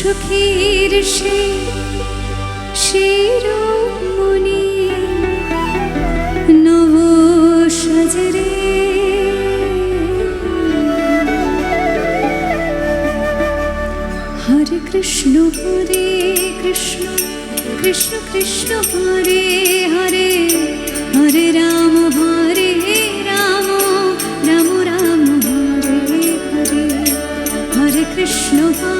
সুখীর সে শিরোমণি। নব সাজরে। হরে কৃষ্ণ হরে কৃষ্ণ কৃষ্ণ কৃষ্ণ, হরে হরে হরে রাম হরে রাম রাম রাম, হরে হরে। হরে কৃষ্ণ, হরে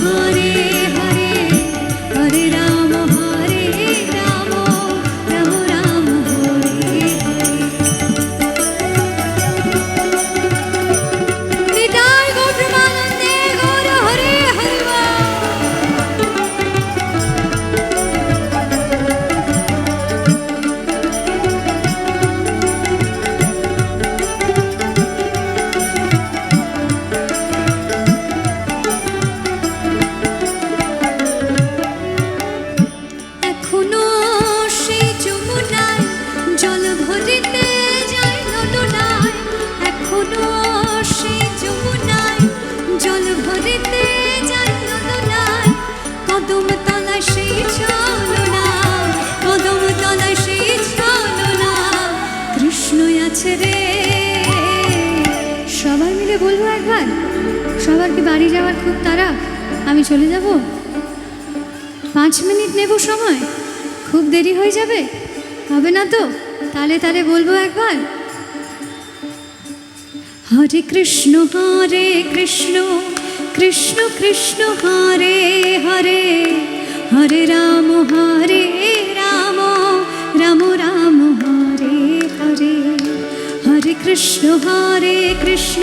good. বাড়ি যাওয়ার খুব তাড়া। আমি চলে যাব? পাঁচ মিনিট নেব সময়। খুব দেরি হয়ে যাবে। হবে না তো? তালে তালে বলব একবার। হরে কৃষ্ণ হরে কৃষ্ণ কৃষ্ণ কৃষ্ণ, হরে হরে। হরে রাম হরে রাম রাম রাম, হরে হরে। হরে কৃষ্ণ হরে কৃষ্ণ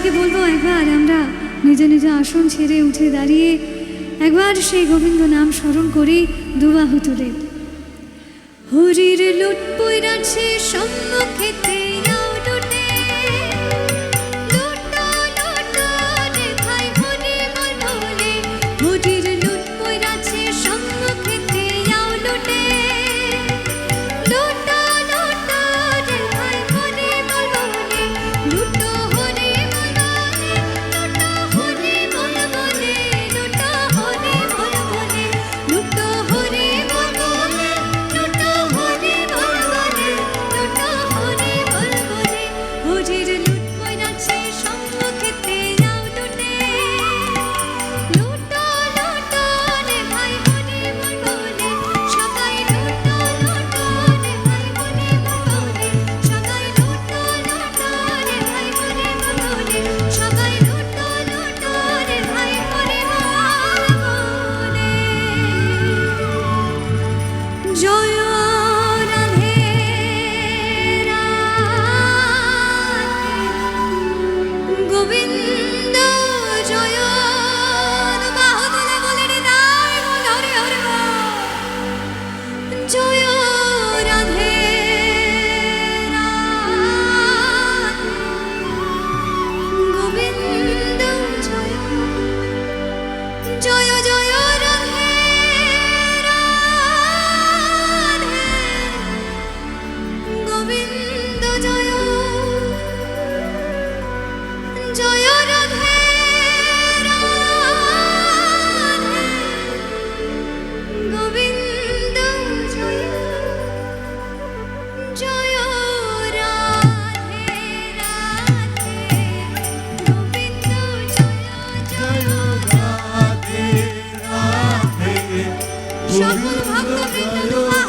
সবাইকে বলব, একবার আমরা নিজ নিজ আসন ছেড়ে উঠে দাঁড়িয়ে একবার সেই গোবিন্দ নাম স্মরণ করি দুবাহুতুলের হরির লুট পৈরাছে সম্মুখেতে সকল ভক্তবৃন্দ